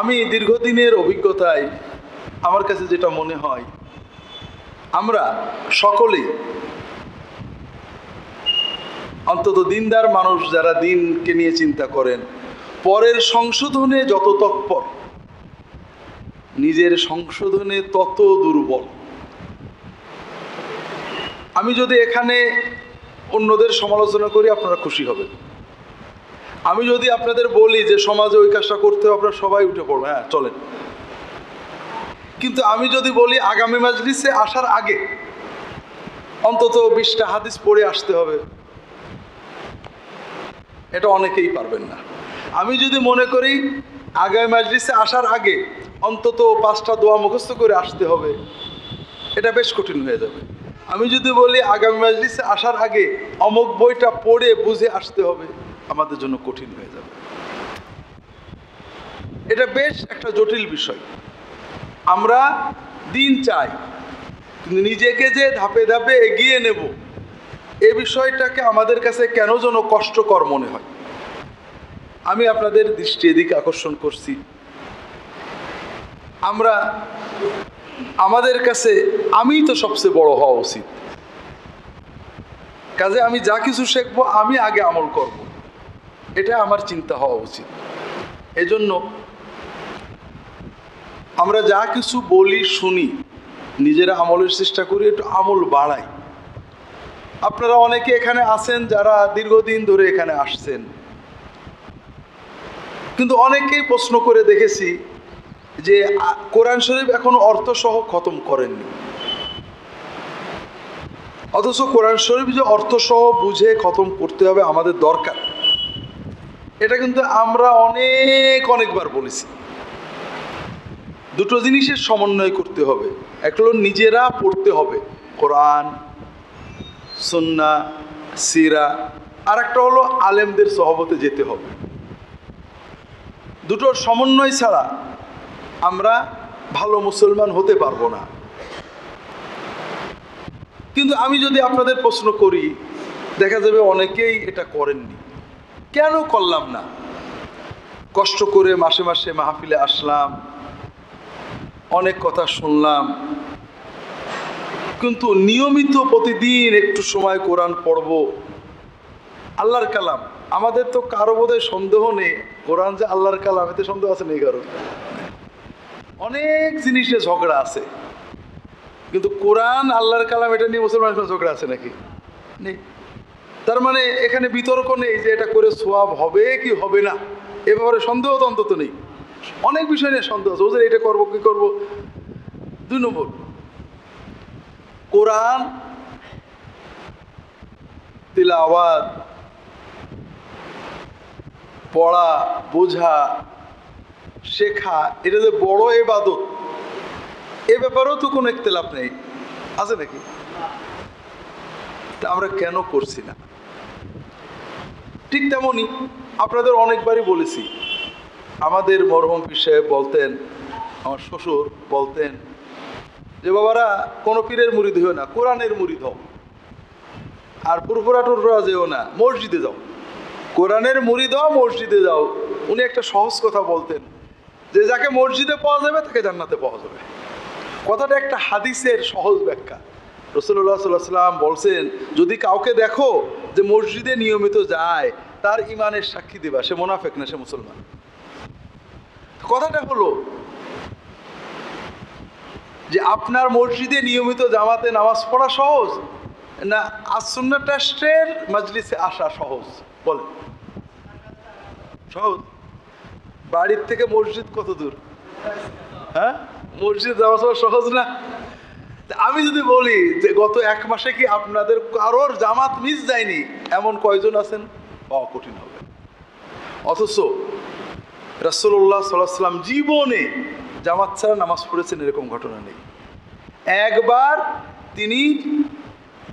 আমি দীর্ঘদিনের অভিজ্ঞতায় আমার কাছে যেটা মনে হয়, আমরা সকলেই অন্তত দিনদার মানুষ যারা দিনকে নিয়ে চিন্তা করেন, পরের সংশোধনে যত তৎপর, নিজের সংশোধনে তত দুর্বল। আমি যদি এখানে অন্যদের সমালোচনা করি, আপনারা খুশি হবেন। আমি যদি আপনাদের বলি যে সমাজে ওই কাজটা করতে হবে, আপনারা সবাই উঠে পড়বে। হ্যাঁ চলেন। কিন্তু আমি যদি বলি আগামী মাজলিসে আসার আগে অন্তত বিশটা হাদিস পড়ে আসতে হবে, এটা অনেকেই পারবেন না। আমি যদি মনে করি আগামী মাজলিসে আসার আগে অন্তত পাঁচটা দোয়া মুখস্থ করে আসতে হবে, এটা বেশ কঠিন হয়ে যাবে। আমি যদি বলি আগামী মাজলিসে আসার আগে অমুক বইটা পড়ে বুঝে আসতে হবে আমাদের জন্য কঠিন হয়ে যাবে। এটা বেশ একটা জটিল বিষয়। আমরা দিন চাই, কিন্তু নিজেকে যে ধাপে ধাপে এগিয়ে নেব, এ বিষয়টাকে আমাদের কাছে কেন যেন কষ্টকর মনে হয়। আমি আপনাদের দৃষ্টি এদিকে আকর্ষণ করছি। আমরা, আমাদের কাছে আমিই তো সবচেয়ে বড় হওয়া উচিত। কাজে আমি যা কিছু শিখব, আমি আগে আমল করব। এটা আমার চিন্তা হওয়া উচিত। এজন্য আমরা যা কিছু বলি, শুনি, নিজেরা আমলের চেষ্টা করি, একটু আমল বাড়াই। আপনারা অনেকে এখানে আছেন যারা দীর্ঘদিন ধরে এখানে আসছেন। কিন্তু অনেকেই প্রশ্ন করে দেখেছি যে কোরআন শরীফ এখনও অর্থসহ খতম করেননি। অথচ কোরআন শরীফ যে অর্থসহ বুঝে খতম করতে হবে আমাদের দরকার। এটা কিন্তু আমরা অনেক, অনেকবার বলেছি। দুটো জিনিসের সমন্বয় করতে হবে। একটা হলো নিজেরা পড়তে হবে। কোরআন, সুন্না, সিরা আর একটা হলো আলেমদের সহবতে যেতে হবে। দুটোর সমন্বয় ছাড়া আমরা ভালো মুসলমান হতে পারব না। কিন্তু আমি যদি আপনাদের প্রশ্ন করি, দেখা যাবে অনেকেই এটা করেননি। কেন করলাম না? কষ্ট করে মাসে মাসে মাহফিলে আসলাম, অনেক কথা শুনলাম, কিন্তু নিয়মিত প্রতিদিন একটু সময় কোরআন পড়ব, আল্লাহর কালাম। আমাদের তো কারও বোধহয় সন্দেহ নেই, কোরআন যে আল্লাহর কালাম, এতে সন্দেহ আছে নেই কারও? অনেক জিনিসে ঝগড়া আছে, কিন্তু কোরআন আল্লাহর কালাম, এটা নিয়ে মুসলমানের ঝগড়া আছে নাকি? নেই। তার মানে এখানে বিতর্ক নেই যে এটা করে সোয়াব হবে কি হবে না। এ ব্যাপারে সন্দেহ তো অন্তত নেই। অনেক বিষয় নিয়ে সন্দেহ আছে। ওদের এটা করব, কি করব? দুই নম্বর, কোরআন, তিলাওয়াত, পড়া, বোঝা, শেখা, এটা যে বড় এবাদত, এ ব্যাপারেও তো কোনো একতেলাপ নেই। আছে নাকি? আমরা কেন করছি না? ঠিক তেমনই আপনাদের অনেকবারই বলেছি। আমাদের মরহম পীর সাহেব বলতেন, আমার শ্বশুর বলতেন যে, বাবারা, কোনো পীরের মুরিদ হইও না, কোরআনের মুরিদ হও। আর পুরপুরা টুরপুরা যেও না, মসজিদে যাও। কোরআনের মুরিদ হও, মসজিদে যাও। উনি একটা সহজ কথা বলতেন, যে, যাকে মসজিদে পাওয়া যাবে, তাকে জান্নাতে পাওয়া যাবে। কথাটা একটা হাদিসের সহজ ব্যাখ্যা। রসুল্লাহ সাল্লাহ সাল্লাম বলছেন, যদি কাউকে দেখো যে মসজিদে নিয়মিত যায় তার ইমানের সাক্ষী দেবা। সে মোনাফেক না, সে মুসলমান। কথাটা হলো যে আপনার মসজিদে নিয়মিত জামাতে নামাজ পড়া সহজ না আসন্না ট্রাস্টের মাজলিসে আসা সহজ? বলেন। সহজ? বাড়ির থেকে মসজিদ কত দূর? হ্যাঁ? মসজিদ যাওয়া সব সহজ না? আমি যদি বলি যে গত এক মাসে কি আপনাদের কারোর জামাত মিস যায়নি? এমন কয়জন আছেন? পাওয়া কঠিন হবে। অথচ সাল্লাহ সাল্লাম জীবনে জামাত ছাড়া নামাজ পড়েছেন এরকম ঘটনা নেই। একবার তিনি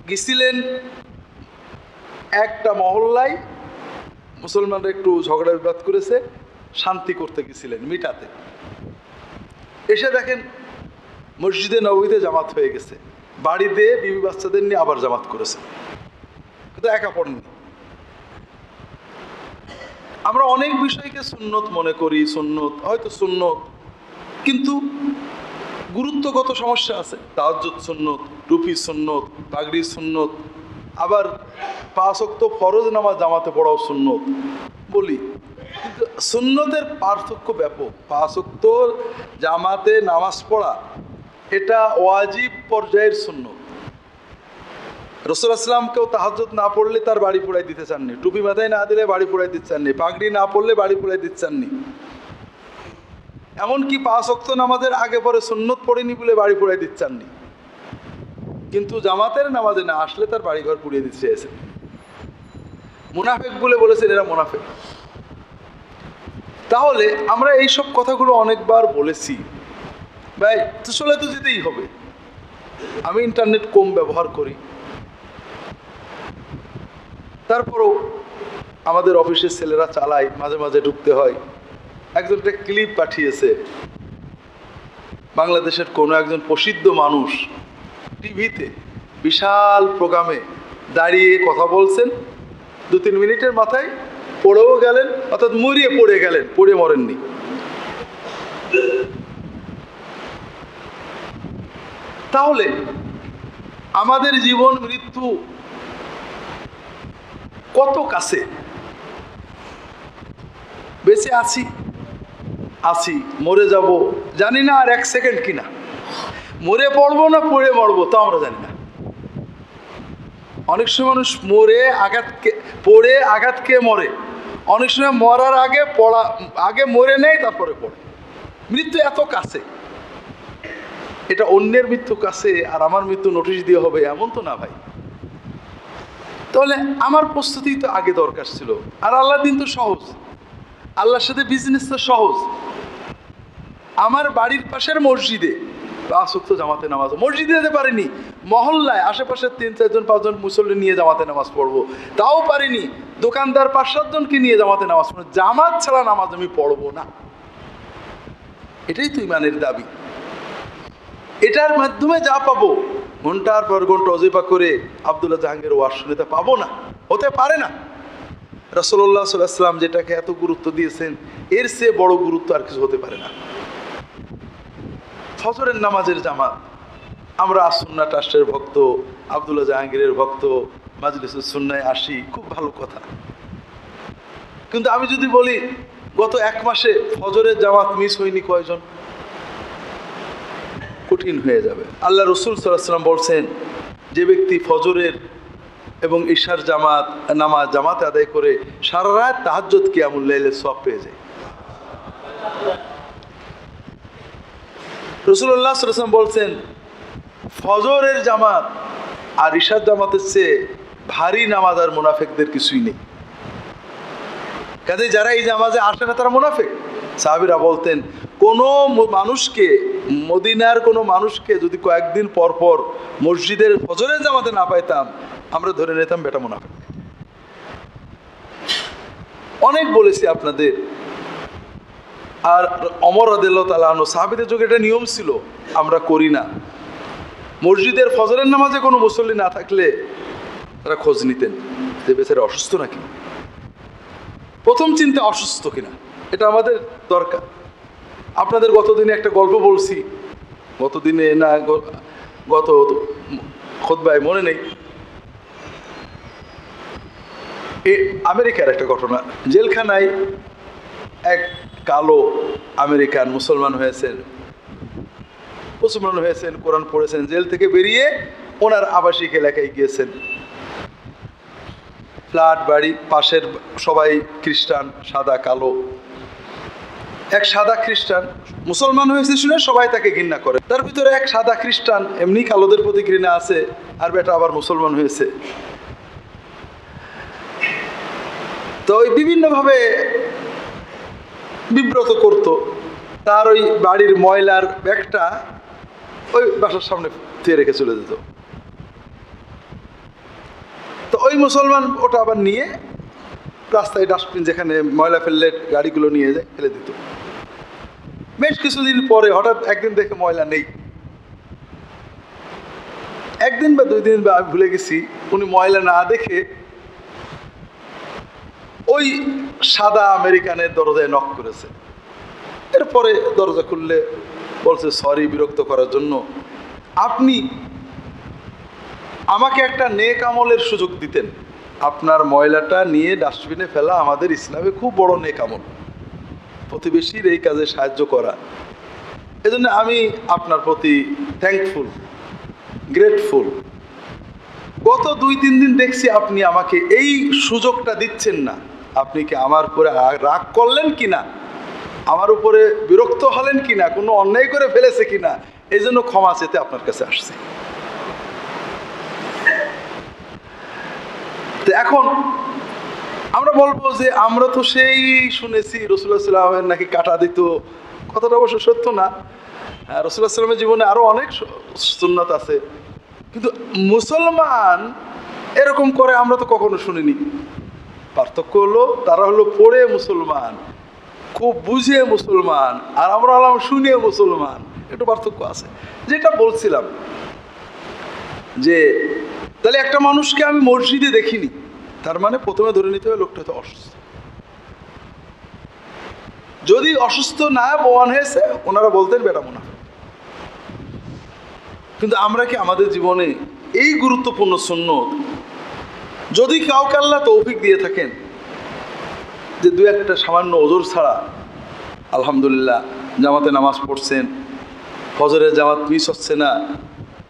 গেছিলেন একটা মহল্লায়, মুসলমানরা একটু ঝগড়া বিবাদ করেছে, শান্তি করতে গেছিলেন মিটাতে। এসে দেখেন মসজিদে নবীতে জামাত হয়ে গেছে। বাড়িতে বিবি বাচ্চাদের নিয়ে আবার জামাত করেছে। কিন্তু একা পড়েননি। আমরা অনেক বিষয়কে সুন্নত মনে করি, সুন্নত, হয়তো সুন্নত, কিন্তু গুরুত্বগত সমস্যা আছে। তাহাজ্জুদ সুন্নত টুপি সুন্নত পাগড়ি সুন্নত, আবার পাঁচক্ত ফরজ নামাজ জামাতে পড়াও সুন্নত, বলি। কিন্তু সুন্নতের পার্থক্য ব্যাপক। পাঁচক্ত জামাতে নামাজ পড়া, এটা ওয়াজিব পর্যায়ের সুন্নত। রসুল আসলামকেও তাহাজ্জুদ না পড়লে তার বাড়ি পোড়াই দিতে চাননি। টুপি মাথায় না দিলে বাড়ি পোড়াই দিতে চাননি। পাগড়ি না পড়লে বাড়ি পোড়াই দিতে চাননি। এমনকি পাঁচ অক্ত নামাজের আগে পরে সুন্নত পড়েনি বলে বাড়ি পোড়াই দিতে চাননি। কিন্তু জামাতের নামাজে না আসলে তার বাড়িঘর পুড়িয়ে দিতে চেয়েছেন। মুনাফেক বলে বলেছেন, এরা মুনাফেক। তাহলে আমরা এই সব কথাগুলো অনেকবার বলেছি। ভাই, তো চলে তো যেতেই হবে। আমি ইন্টারনেট কম ব্যবহার করি। তারপরেও আমাদের অফিসের ছেলেরা চালায়, মাঝে মাঝে ঢুকতে হয়। একজন একটা ক্লিপ পাঠিয়েছে। বাংলাদেশের কোনো একজন প্রসিদ্ধ মানুষ টিভিতে বিশাল প্রোগ্রামে দাঁড়িয়ে কথা বলছেন। দু তিন মিনিটের মাথায় পড়েও গেলেন, অর্থাৎ মরিয়ে পড়ে গেলেন, পড়ে মরেননি। তাহলে আমাদের জীবন, মৃত্যু কত কাছে বেঁচে আছি? আছি, মরে যাব। জানি না আর এক সেকেন্ড কিনা। মরে পড়ব না, পড়ে মরবো তা আমরা জানি না। অনেক সময় মানুষ মরে আঘাতকে পড়ে আঘাতকে মরে? অনেক সময় মরার আগে পড়া, আগে মরে নেয়, তারপরে পড়ে। মৃত্যু এত কাছে। এটা অন্যের মৃত্যু কাছে, আর আমার মৃত্যু নোটিশ দিয়ে হবে, এমন তো না ভাই। তাহলে আমার প্রস্তুতি তো আগে দরকার ছিল। আর আল্লাহর দিন তো সহজ। আল্লাহর সাথে বিজনেস তো সহজ। আমার বাড়ির পাশের মসজিদে আসক্ত জামাতে নামাজ, মসজিদে যেতে পারিনি। মহল্লায় আশেপাশের তিন চারজন পাঁচজন মুসল্লি নিয়ে জামাতে নামাজ পড়ব। তাও পারিনি। দোকানদার পাঁচ সাতজনকে নিয়ে জামাতে নামাজ পড়ব। জামাত ছাড়া নামাজ আমি পড়ব না। এটাই তো ইমানের দাবি। এটার মাধ্যমে যা পাবো ঘণ্টার পর ঘণ্টা অজিফা করে আবদুল্লাহ জাহাঙ্গীর ওয়াজ শুনে পাবো না, হতে পারে না। রসল্লাহ সাল্লাম যেটাকে এত গুরুত্ব দিয়েছেন, এর চেয়ে বড় গুরুত্ব আর কিছু হতে পারে না। ফজরের নামাজের জামাত, আমরা আসুন্না ট্রাস্টের ভক্ত, আবদুল্লাহ জাহাঙ্গীরের ভক্ত মাজলিসুল সুন্নায় আসি, খুব ভালো কথা। কিন্তু আমি যদি বলি, গত এক মাসে ফজরের জামাত মিস হয়নি কয়জন? কঠিন হয়ে যাবে। আল্লাহ রসুল সাল্লাম বলছেন, যে ব্যক্তি ফজরের এবং ঈশার জামাত, নামাজ জামাত আদায় করে সারা রাত তাহাজ্জত কিয়ামুল্লাইলে সব পেয়ে যায়। রসুল্লাহ সাল্লাম বলছেন, ফজরের জামাত আর ঈশার জামাতের চেয়ে ভারী নামাজ আর মুনাফেকদের কিছুই নেই। কাজে যারা এই জামাজে আসে না, তারা মুনাফেক। সাহাবিরা বলতেন, কোনো মানুষকে, মদিনার কোনো মানুষকে যদি কয়েকদিন পর পর মসজিদের ফজরের জামাতে না পাইতাম, আমরা ধরে নিতাম বেটা মুনাফেক। অনেক বলেছি আপনাদের। আর অমর আদেল তালানো সাহাবিদের যুগে এটা নিয়ম ছিল, আমরা করি না। মসজিদের ফজরের নামাজে কোনো মুসল্লি না থাকলে তারা খোঁজ নিতেন, যে বেচারা অসুস্থ নাকি? প্রথম চিন্তা, অসুস্থ কিনা? এটা আমাদের দরকার। আপনাদের গতদিনে একটা গল্প বলছি। গতদিনে না গত খোদবায় মনে নেই। এ আমেরিকার একটা ঘটনা। জেলখানায় এক কালো আমেরিকান মুসলমান হয়েছেন। মুসলমান হয়েছেন, কোরআন পড়েছেন, জেল থেকে বেরিয়ে ওনার আবাসিক এলাকায় গিয়েছেন। ফ্ল্যাট, বাড়ি, পাশের সবাই খ্রিস্টান, সাদা, কালো। এক সাদা খ্রিস্টান মুসলমান হয়েছে শুনে সবাই তাকে ঘৃণা করে। তার ভিতরে এক সাদা খ্রিস্টান এমনি কালোদের প্রতি ঘৃণা আছে, আর বেটা আবার মুসলমান হয়েছে। তো ওই বিভিন্নভাবে বিব্রত করত। তার ওই বাড়ির ময়লার ব্যাগটা ওই বাসার সামনে থুয়ে রেখে চলে যেত। তো ওই মুসলমান ওটা আবার নিয়ে রাস্তায় ডাস্টবিন যেখানে ময়লা ফেললে গাড়িগুলো নিয়ে যায়, ফেলে দিত। বেশ কিছুদিন পরে হঠাৎ একদিন দেখে ময়লা নেই। একদিন বা দুই দিন বা আমি ভুলে গেছি, উনি ময়লা না দেখে ওই সাদা আমেরিকানের দরজায় নক করেছে। এরপরে দরজা খুললে বলছে সরি বিরক্ত করার জন্য। আপনি আমাকে একটা নেক আমলের সুযোগ দিতেন। আপনার ময়লাটা নিয়ে ডাস্টবিনে ফেলা আমাদের ইসলামে খুব বড় নেক আমল প্রতিবেশীর এই কাজে সাহায্য করা। এজন্য আমি আপনার প্রতি থ্যাঙ্কফুল গ্রেটফুল গত দুই, তিন দিন দেখছি আপনি আমাকে এই সুযোগটা দিচ্ছেন না। আপনি কি আমার উপরে রাগ- রাগ করলেন কি না? আমার উপরে বিরক্ত হলেন কি না? কোনো অন্যায় করে ফেলেছে কি না? এই জন্য ক্ষমা চেতে আপনার কাছে আসছে। তো এখন আমরা বলব যে আমরা তো সেই শুনেছি রসুল্লাহ সাল্লামের নাকি কাটা দিত। কথাটা অবশ্য সত্য না। রসুল্লাহ সাল্লামের জীবনে আরও অনেক সুন্নত আছে। কিন্তু মুসলমান এরকম করে আমরা তো কখনো শুনিনি। পার্থক্য হলো তারা হলো পড়ে মুসলমান, খুব বুঝে মুসলমান, আর আমরা হলাম শুনে মুসলমান। একটু পার্থক্য আছে। যেটা বলছিলাম যে তাহলে একটা মানুষকে আমি মসজিদে দেখিনি। তার মানে প্রথমে ধরে নিতে হবে লোকটা তো অসুস্থ। যদি অসুস্থ না প্রমাণ হয়েছে, ওনারা বলতেন বেটা মোনা কিন্তু আমরা কি আমাদের জীবনে এই গুরুত্বপূর্ণ সুন্নত, যদি কাউকে আল্লাহ তৌফিক দিয়ে থাকেন, যে দু একটা সামান্য ওজোর ছাড়া আলহামদুলিল্লাহ জামাতে নামাজ পড়ছেন ফজরের জামাত মিস হচ্ছে না,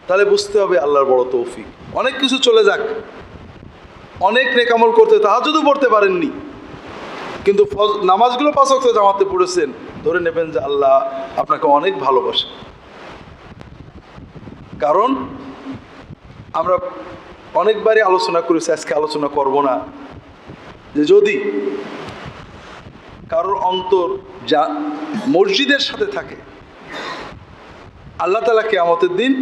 তাহলে বুঝতে হবে আল্লাহর বড় তৌফিক। অনেক কিছু চলে যাক। অনেক নেকামল করতে তাহা তাহাজুদও পড়তে পারেননি। কিন্তু নামাজগুলো পাঁচ অক্ট জামাতে পড়েছেন। ধরে নেবেন যে আল্লাহ আপনাকে অনেক ভালোবাসে। কারণ আমরা অনেকবারই আলোচনা করেছি, আজকে আলোচনা করব না। যে যদি কারোর অন্তর যা মসজিদের সাথে থাকে আল্লাহ তালা কেয়ামতের দিন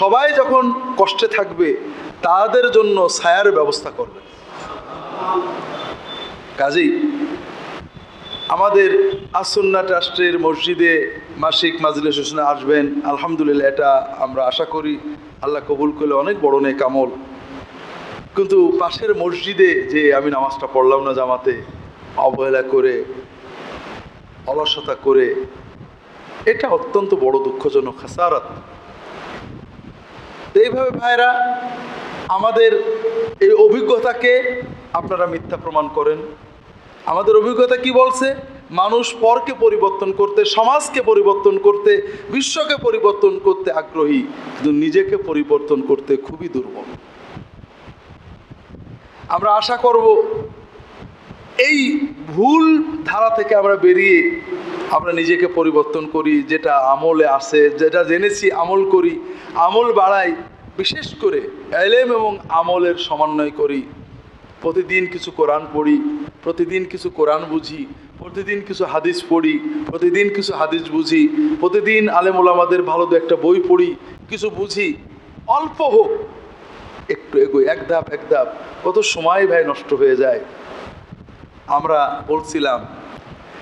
সবাই যখন কষ্টে থাকবে, তাদের জন্য ছায়ার ব্যবস্থা করবে। কাজেই আমাদের আসন্না ট্রাস্টের মসজিদে মাসিক মাজলিস হোসেনা আসবেন। আলহামদুলিল্লাহ, এটা আমরা আশা করি আল্লাহ কবুল করলে অনেক বড় নেক আমল। কিন্তু পাশের মসজিদে যে আমি নামাজটা পড়লাম না জামাতে, অবহেলা করে, অলসতা করে এটা অত্যন্ত বড় দুঃখজনক হাসারাত এইভাবে ভাইরা, আমাদের এই অভিজ্ঞতাকে আপনারা মিথ্যা প্রমাণ করেন। আমাদের অভিজ্ঞতা কি বলছে? মানুষ পরকে পরিবর্তন করতে, সমাজকে পরিবর্তন করতে, বিশ্বকে পরিবর্তন করতে আগ্রহী, কিন্তু নিজেকে পরিবর্তন করতে খুবই দুর্বল। আমরা আশা করব এই ভুল ধারা থেকে আমরা বেরিয়ে আমরা নিজেকে পরিবর্তন করি, যেটা আমলে আসে যেটা জেনেছি আমল করি, আমল বাড়াই, বিশেষ করে এলেম এবং আমলের সমন্বয় করি। প্রতিদিন কিছু কোরআন পড়ি, প্রতিদিন কিছু কোরআন বুঝি, প্রতিদিন কিছু হাদিস পড়ি, প্রতিদিন কিছু হাদিস বুঝি, প্রতিদিন আলেম ওলামাদের ভালো একটা বই পড়ি, কিছু বুঝি, অল্প হোক, একটু এগোই, এক ধাপ এক ধাপ। কত সময় ভাই নষ্ট হয়ে যায়। আমরা বলছিলাম,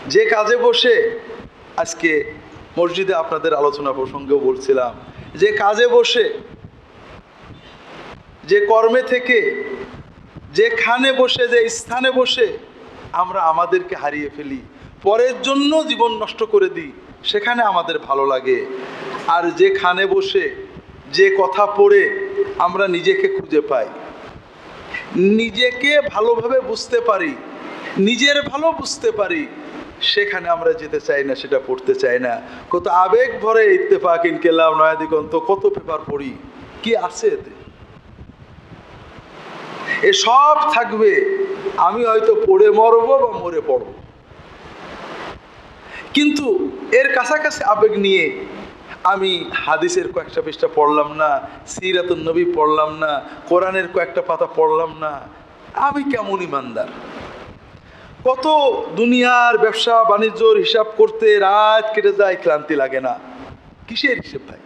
যে কাজে বসে আজকে মসজিদে আপনাদের আলোচনা প্রসঙ্গেও বলছিলাম, যে কাজে বসে, যে কর্মে থেকে যেখানে বসে, যে স্থানে বসে আমরা আমাদেরকে হারিয়ে ফেলি, পরের জন্য জীবন নষ্ট করে দিই, সেখানে আমাদের ভালো লাগে। আর যেখানে বসে, যে কথা পড়ে আমরা নিজেকে খুঁজে পাই। নিজেকে ভালোভাবে বুঝতে পারি নিজের ভালো বুঝতে পারি, সেখানে আমরা যেতে চাই না, সেটা পড়তে চাই না। কত আবেগ ভরে ইত্তেফাক ইনকেলাম নয়া দিগন্ত কত পেপার পড়ি। কি আছে এতে? এসব থাকবে, আমি হয়তো পড়ে মরবো বা মরে পড়ব। কিন্তু এর কাছাকাছি আবেগ নিয়ে আমি হাদিসের কয়েকটা পৃষ্ঠা পড়লাম না, সিরাতুন নবী পড়লাম না, কোরআনের কয়েকটা পাতা পড়লাম না। আমি কেমন ইমানদার? কত দুনিয়ার ব্যবসা, বাণিজ্যর হিসাব করতে রাত কেটে যায়, ক্লান্তি লাগে না। কিসের হিসেব ভাই?